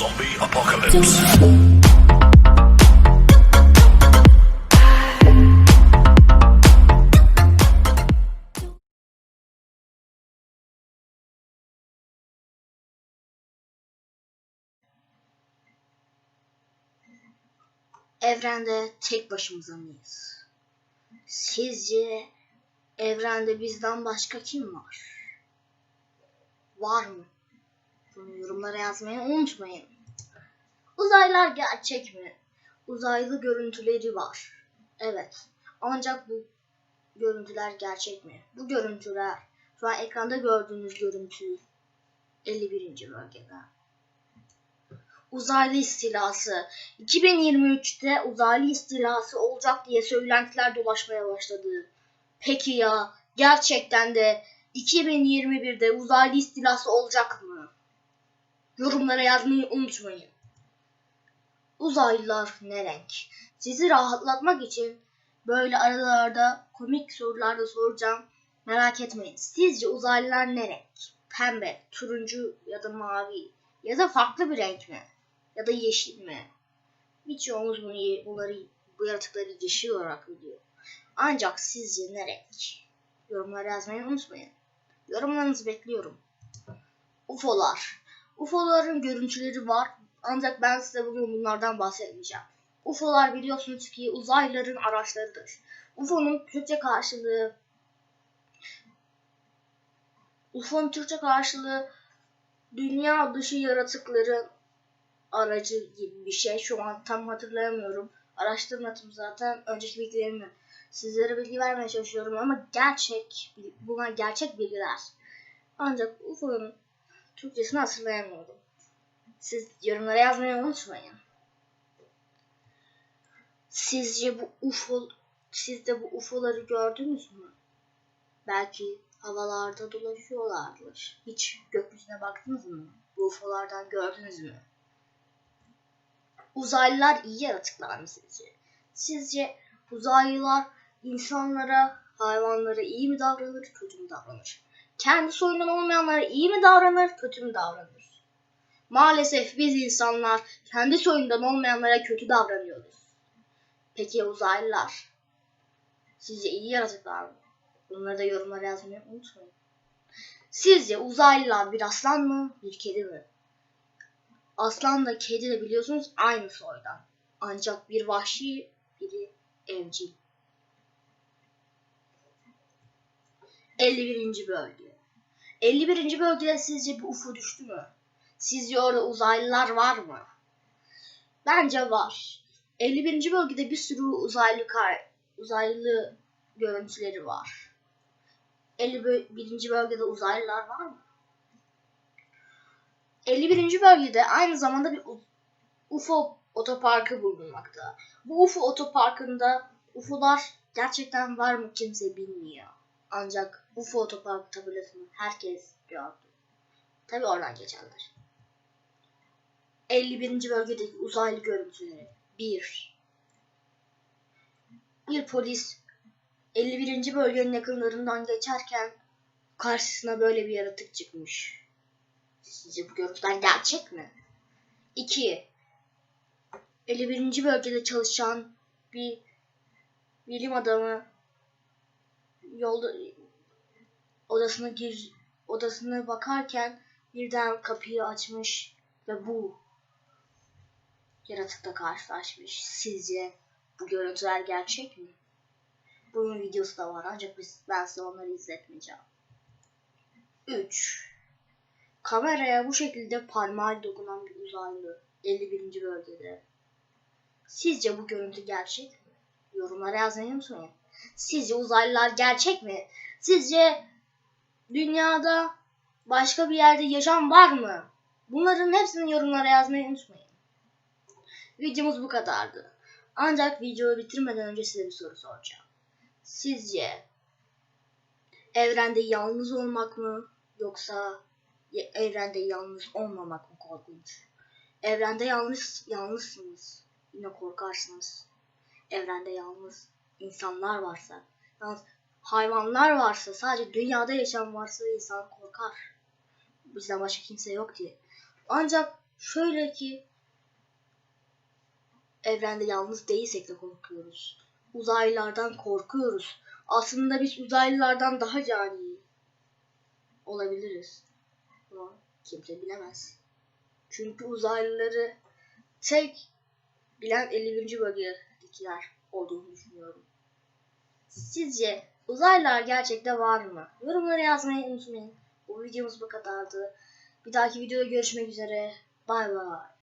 Zombie apocalypse. Evrende tek başımıza mıyız? Sizce evrende bizden başka kim var? Var mı? Bunu yorumlara yazmayı unutmayın. Uzaylılar gerçek mi? Uzaylı görüntüleri var. Evet. Ancak bu görüntüler gerçek mi? Bu görüntüler şu an ekranda gördüğünüz görüntü 51. bölgede. Uzaylı istilası. 2023'te uzaylı istilası olacak diye söylentiler dolaşmaya başladı. Peki ya gerçekten de 2021'de uzaylı istilası olacak mı? Yorumlara yazmayı unutmayın. Uzaylılar ne renk? Sizi rahatlatmak için böyle aralarda komik sorularda soracağım. Merak etmeyin. Sizce uzaylılar ne renk? Pembe, turuncu ya da mavi ya da farklı bir renk mi? Ya da yeşil mi? Birçoğumuz bunu, bunları, bu yaratıkları yeşil olarak biliyor. Ancak sizce ne renk? Yorumlara yazmayı unutmayın. Yorumlarınızı bekliyorum. UFO'lar. UFO'ların görüntüleri var. Ancak ben size bugün bunlardan bahsetmeyeceğim. UFO'lar biliyorsunuz ki uzaylıların araçlarıdır. UFO'nun Türkçe karşılığı UFO'nun Türkçe karşılığı dünya dışı yaratıkların aracı gibi bir şey. Şu an tam hatırlayamıyorum. Araştırmadım zaten. Önceki bilgilerimi sizlere bilgi vermeye çalışıyorum ama gerçek, bunlar gerçek bilgiler. Ancak UFO'nun Türkçesini hatırlayamıyorum. Siz yorumlara yazmayı unutmayın. Sizce bu UFO, siz de bu UFO'ları gördünüz mü? Belki havalarda dolaşıyorlardır. Hiç gökyüzüne baktınız mı? Bu UFO'lardan gördünüz mü? Uzaylılar iyi yaratıklar mı sizce? Sizce uzaylılar insanlara, hayvanlara iyi mi davranır, kötü mü davranır? Kendi soyundan olmayanlara iyi mi davranır, kötü mü davranır? Maalesef biz insanlar kendi soyundan olmayanlara kötü davranıyoruz. Peki uzaylılar? Sizce iyi yaratıklar mı? Bunları da yorumlara yazmayı unutmayın. Sizce uzaylılar bir aslan mı, bir kedi mi? Aslanla kedi de biliyorsunuz aynı soydan. Ancak bir vahşi, biri evcil. 51. bölge. 51. bölgede sizce bir UFO düştü mü? Sizce orada uzaylılar var mı? Bence var. 51. bölgede bir sürü uzaylı kar, uzaylı görüntüleri var. 51. bölgede uzaylılar var mı? 51. bölgede aynı zamanda bir UFO otoparkı bulunmakta. Bu UFO otoparkında UFO'lar gerçekten var mı kimse bilmiyor. Ancak UFO otoparkı tabelasını herkes gördü. Tabi oradan geçenler. 51. bölgedeki uzaylı görüntüleri. 1. Bir polis 51. bölgenin yakınlarından geçerken karşısına böyle bir yaratık çıkmış. Sizce bu görüntüler gerçek mi? 2. 51. bölgede çalışan bir bilim adamı yolda odasına gir odasına bakarken birden kapıyı açmış ve bu yaratıkla karşılaşmış. Sizce bu görüntüler gerçek mi? Bunun videosu da var ancak biz, ben size onları izletmeyeceğim. 3. Kameraya bu şekilde parmağı dokunan bir uzaylı 51. bölgede. Sizce bu görüntü gerçek mi? Yorumlara yazmayı unutmayın. Sizce uzaylılar gerçek mi? Sizce dünyada başka bir yerde yaşam var mı? Bunların hepsini yorumlara yazmayı unutmayın. Videomuz bu kadardı. Ancak videoyu bitirmeden önce size bir soru soracağım. Sizce evrende yalnız olmak mı yoksa evrende yalnız olmamak mı korkunç? Evrende yalnız yalnızsınız. Yine korkarsınız. Evrende yalnız insanlar varsa, yalnız hayvanlar varsa, sadece dünyada yaşam varsa insan korkar. Bizden başka kimse yok diye. Ancak Şöyle ki evrende yalnız değilsek de korkuyoruz. Uzaylılardan korkuyoruz. Aslında biz uzaylılardan daha cani olabiliriz. Ama kimse bilemez. Çünkü uzaylıları tek bilen 51. bölgedekiler olduğunu düşünüyorum. Sizce uzaylılar gerçekte var mı? Yorumlara yazmayı unutmayın. Bu videomuz bu kadardı. Bir dahaki videoda görüşmek üzere. Bay bay.